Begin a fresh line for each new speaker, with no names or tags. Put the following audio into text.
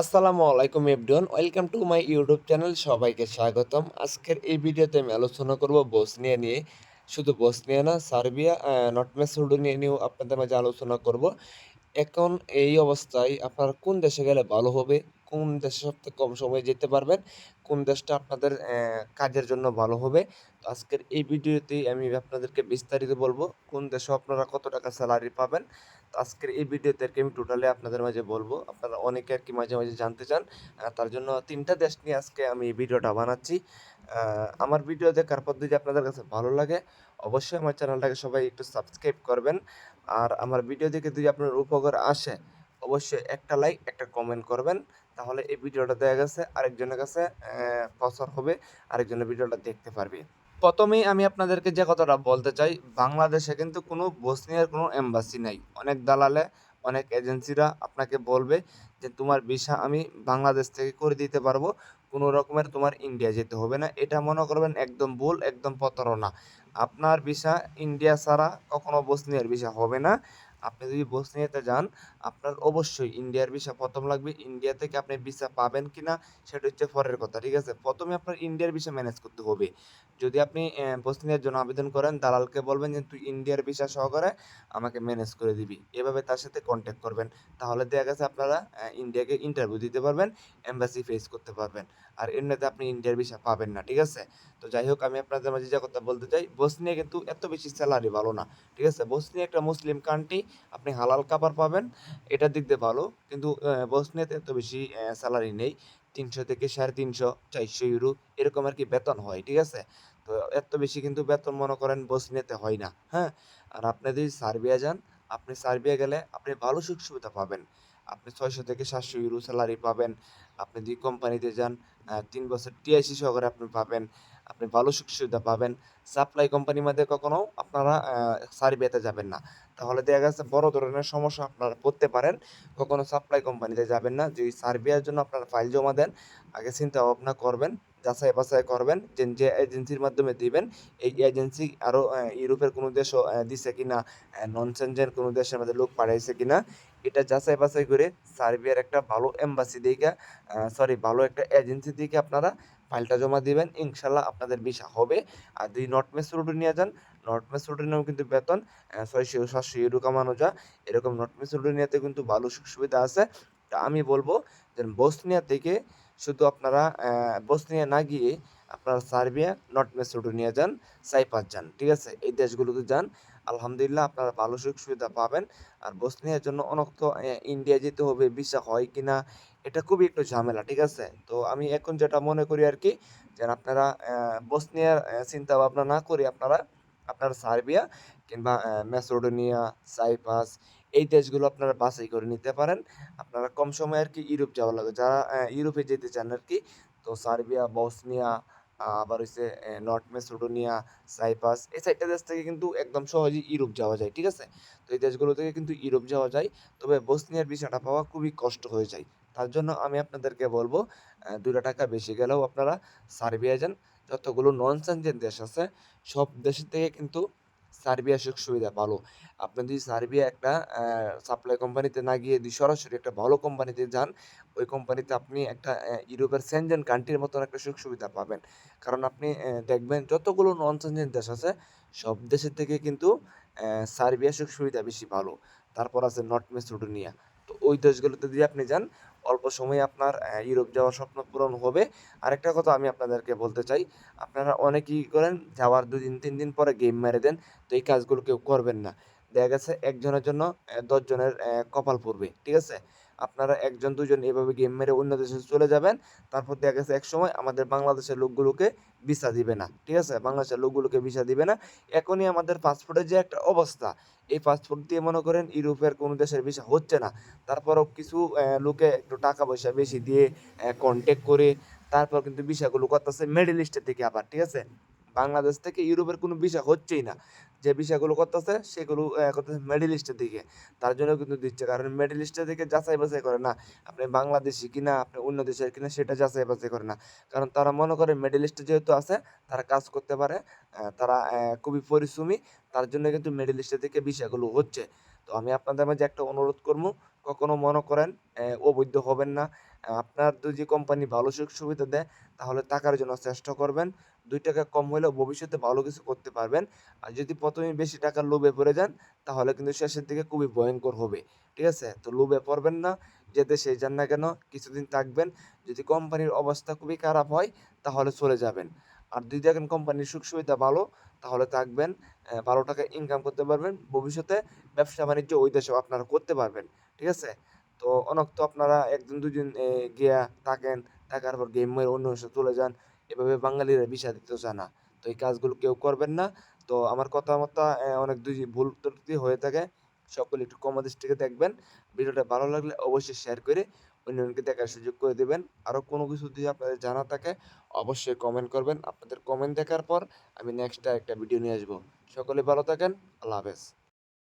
আসসালামু আলাইকুম everyone, welcome to my YouTube channel, সবাইকে স্বাগতম। আজকের এই ভিডিওতে আমি আলোচনা করব বসনিয়া নিয়ে। শুধু বসনিয়া না, সার্বিয়া নর্থ নিয়ে নিয়েও আপনাদের মাঝে আলোচনা করব। এখন এই অবস্থায় আপনারা কোন দেশে গেলে ভালো হবে? কোন দেশে সবথেকে কম সময়ে যেতে পারবেন? কোন দেশটা আপনাদের কাজের জন্য ভালো হবে। তো আজকের এই ভিডিওতে আমি আপনাদেরকে বিস্তারিত বলব কোন দেশে আপনারা কত টাকা স্যালারি পাবেন। তো আজকের এই ভিডিওতে আর আমি টোটালি আপনাদের মাঝে বলব। আপনারা অনেকে আর কি মাঝে মাঝে জানতে চান তার জন্য তিনটা দেশ নিয়ে আজকে আমি এই ভিডিওটা বানাচ্ছি। আমার ভিডিও দেখার পর যদি আপনাদের কাছে ভালো লাগে, অবশ্যই আমার চ্যানেলটাকে সবাই একটু সাবস্ক্রাইব করবেন। আর আমার ভিডিও দেখে যদি আপনার উপকার আসে অবশ্যই একটা লাইক একটা কমেন্ট করবেন। তাহলে এই ভিডিওটা দেখা গেছে, আরেকজনের কাছে প্রচার হবে, আরেকজনের ভিডিওটা দেখতে পারবে। প্রথমেই আমি আপনাদেরকে যে কথাটা বলতে চাই, বাংলাদেশে কিন্তু কোনো বসনিয়ার কোনো এম্বাসি নাই। অনেক দালালে, অনেক এজেন্সিরা আপনাকে বলবে যে, তোমার ভিসা আমি বাংলাদেশ থেকে করে দিতে পারব। কোনো রকমের তোমার ইন্ডিয়া যেতে হবে না। এটা মনে করবেন একদম ভুল, একদম প্রতারণা। আপনার ভিসা ইন্ডিয়া ছাড়া কখনো বসনিয়ার ভিসা হবে না। আপনি যদি বসনিয়াতে যান, আপনার অবশ্যই ইন্ডিয়ার ভিসা প্রথম লাগবে। ইন্ডিয়া থেকে আপনি ভিসা পাবেন কি না সেটা হচ্ছে পরের কথা, ঠিক আছে? প্রথমে আপনার ইন্ডিয়ার ভিসা ম্যানেজ করতে হবে। যদি আপনি বসনিয়ার জন্য আবেদন করেন, দালালকে বলবেন যে, তুই ইন্ডিয়ার ভিসা সহকারে আমাকে ম্যানেজ করে দিবি। এভাবে তার সাথে কন্ট্যাক্ট করবেন। তাহলে দেখা গেছে আপনারা ইন্ডিয়াকে ইন্টারভিউ দিতে পারবেন এম্বাসি ফেস করতে পারবেন। আর এমনিতে আপনি ইন্ডিয়ার ভিসা পাবেন না, ঠিক আছে? তো যাই হোক, আমি আপনাদের মাঝে যে কথা বলতে চাই বসনিয়া কিন্তু এত বেশি স্যালারি ভালো না, ঠিক আছে? বসনিয়া একটা মুসলিম কান্ট্রি আপনি হালাল খাবার পাবেন এটার দিক দিয়ে ভালো। কিন্তু বসনিয়াতে এত বেশি স্যালারি নেই। তিনশো থেকে সাড়ে তিনশো, চারশো ইউরো এরকম আর কি বেতন হয়, ঠিক আছে? তো এত বেশি কিন্তু বেতন মনে করেন বসনিয়াতে হয় না হ্যাঁ? আর আপনি যদি সার্বিয়া যান, আপনি সার্বিয়া গেলে আপনি ভালো সুখ সুবিধা পাবেন। আপনি ছয়শো থেকে সাতশো ইউরো স্যালারি পাবেন। আপনি যদি কোম্পানিতে যান তিন বছর টিআইসি সহকারে আপনি পাবেন। আপনি ভালো সুখ সুবিধা পাবেন। সাপ্লাই কোম্পানির মধ্যে কখনো আপনারা সার্বিয়াতে যাবেন না। তাহলে দেখা গেছে বড় ধরনের সমস্যা আপনারা পড়তে পারেন। কখনো সাপ্লাই কোম্পানিতে যাবেন না। যদি সার্বিয়ার জন্য আপনারা ফাইল জমা দেন, আগে চিন্তা ভাবনা করবেন, যাচাই বাছাই করবেন, যে যে এজেন্সির মাধ্যমে দিবেন, এই এজেন্সি আরও ইউরোপের কোনো দেশও দিছে কিনা নন সেনজেন কোনো দেশের মধ্যে লোক পাঠাইছে কি না এটা যাচাই বাছাই করে সার্বিয়ার একটা ভালো এম্বাসি দিকে সরি ভালো একটা এজেন্সি দিকে আপনারা ফাইলটা জমা দিবেন, ইনশাল্লাহ আপনাদের ভিসা হবে। আর যদি নর্থ নিয়ে যান নর্থ মেসিডোনিয়াও কিন্তু বেতন ছয়শো, সাতশো ইউরো কামানো যায়। এরকম নর্থ মেসিডোনিয়াতে কিন্তু ভালো সুখ সুবিধা আছে। তা আমি বলব যে বসনিয়া থেকে শুধু আপনারা বসনিয়া না গিয়ে আপনারা সার্বিয়া নর্থ মেসিডোনিয়া যান সাইপাস যান, ঠিক আছে? এই দেশগুলোতে যান। আলহামদুলিল্লাহ আপনারা ভালো সুযোগ সুবিধা পাবেন। আর বসনিয়ার জন্য অনেক তো ইন্ডিয়া যেতে হবে ভিসা হয় কিনা, এটা খুবই একটু ঝামেলা, ঠিক আছে? তো আমি এখন যেটা মনে করি আর কি যে আপনারা বসনিয়ার চিন্তা ভাবনা না করে আপনারা আপনারা সার্বিয়া কিংবা ম্যাসেডোনিয়া সাইপাস এই দেশগুলো আপনারা বাছাই করে নিতে পারেন। আপনারা কম সময়ে আর কি ইউরোপ যাওয়া লাগে। যারা ইউরোপে যেতে চান আর কি, তো সার্বিয়া, বসনিয়া আবার হচ্ছে নর্থ মেসোডোনিয়া সাইপাস এই চারটা দেশ থেকে কিন্তু একদম সহজেই ইউরোপ যাওয়া যায়, ঠিক আছে? তো এই দেশগুলো থেকে কিন্তু ইউরোপ যাওয়া যায়, তবে বসনিয়ার ভিসাটা পাওয়া খুবই কষ্ট হয়ে যায়। তার জন্য আমি আপনাদেরকে বলব দুটো টাকা বেশি গেলেও আপনারা সার্বিয়া যান, যতগুলো নন সেনজেন দেশ আছে, সব দেশের থেকে কিন্তু সার্বিয়া সুখ সুবিধা, ভালো। আপনি যদি সার্বিয়া একটা সাপ্লাই কোম্পানিতে না গিয়ে যদি সরাসরি একটা ভালো কোম্পানিতে যান, ওই কোম্পানিতে আপনি একটা ইউরোপের সেনজেন কান্ট্রির মতন একটা সুখ সুবিধা পাবেন। কারণ আপনি দেখবেন যতগুলো নন সেনজেন দেশ আছে, সব দেশের থেকে কিন্তু সার্বিয়া সুখ সুবিধা বেশি ভালো। তারপর আছে নর্থ মেসিডোনিয়া তো ওই দেশগুলোতে যদি আপনি যান অল্প সময়ে আপনার ইউরোপ যাওয়ার স্বপ্ন পূরণ হবে। আরেকটা কথা আমি আপনাদেরকে বলতে চাই, আপনারা অনেকেই করেন, যাওয়ার দুদিন, তিন দিন পরে গেম মেরে দেন, তো এই কাজগুলো কেউ করবেন না। দেখা গেছে একজনের জন্য দশজনের কপাল পড়বে, ঠিক আছে? আপনারা একজন, দুজন এভাবে গেম মেরে অন্য দেশে চলে যাবেন। তারপর দেখা গেছে এক সময় আমাদের বাংলাদেশের লোকগুলোকে ভিসা দিবে না, ঠিক আছে? বাংলাদেশের লোকগুলোকে ভিসা দিবে না। এখনই আমাদের পাসপোর্টের যে একটা অবস্থা, এই পাসপোর্ট দিয়ে মনে করেন ইউরোপের কোনো দেশের ভিসা হচ্ছে না। তারপরও কিছু লোকে একটু টাকা পয়সা বেশি দিয়ে কন্ট্যাক্ট করে, তারপর কিন্তু ভিসাগুলো করতেছে মিডল ইস্টের থেকে আবার, ঠিক আছে? বাংলাদেশ থেকে ইউরোপের কোনো ভিসা হচ্ছেই না। যে বিষয়গুলো করতেছে, সেগুলো করতেছে মিডল ইস্টের দিকে। তার জন্য কিন্তু দিচ্ছে। কারণ মিডল ইস্টের দিকে যাচাই বাছাই করে না। আপনি বাংলাদেশি কিনা, আপনি অন্য দেশের কিনা, সেটা যাচাই বাছাই করে না। কারণ তারা মনে করে মেডেল ইস্টে যেহেতু আছে, তারা কাজ করতে পারে তারা খুবই পরিশ্রমী। তার জন্য কিন্তু মেডেল ইস্টের থেকে বিষয়গুলো হচ্ছে। তো আমি আপনাদের মাঝে একটা অনুরোধ করব কখনো মনে করেন অবৈধ হবেন না। আপনার যদি কোম্পানি ভালো সুযোগ সুবিধা দেয়, তাহলে টাকার জন্য চেষ্টা করবেন। দুই টাকা কম হলেও ভবিষ্যতে ভালো কিছু করতে পারবেন। আর যদি প্রথমেই বেশি টাকার লোভে পড়ে যান, তাহলে কিন্তু শেষের দিকে খুবই ভয়ঙ্কর হবে। ঠিক আছে? তো লোভে পড়বেন না, যে দেশে যান না কেন, কিছুদিন থাকবেন। যদি কোম্পানির অবস্থা খুবই খারাপ হয়, তাহলে চলে যাবেন। আর যদি দেখেন কোম্পানির সুখ সুবিধা ভালো, তাহলে থাকবেন ভালো টাকা ইনকাম করতে পারবেন। ভবিষ্যতে ব্যবসা বাণিজ্য ওই দেশেও আপনারা করতে পারবেন। ঠিক আছে? তো অনেক তো আপনারা একদিন দুদিন গিয়া থাকেন, থাকার পর গেম মেরে অন্য দেশে চলে যান। এভাবে বাঙালিরা ভিসা দিতে চায় না। তো এই কাজগুলো কেউ করবেন না। তো আমার কথা মতো অনেক দুই ভুল ত্রুটি হয়ে থাকে। সকলে একটু কম দৃষ্টিকে দেখবেন। ভিডিওটা ভালো লাগলে অবশ্যই শেয়ার করে অন্যজনকে দেখার সুযোগ করে দেবেন। আরও কোনো কিছু যদি আপনাদের জানা থাকে, অবশ্যই কমেন্ট করবেন। আপনাদের কমেন্ট দেখার পর আমি নেক্সট একটা ভিডিও নিয়ে আসব। সকলে ভালো থাকেন। আল্লাহ হাফেজ।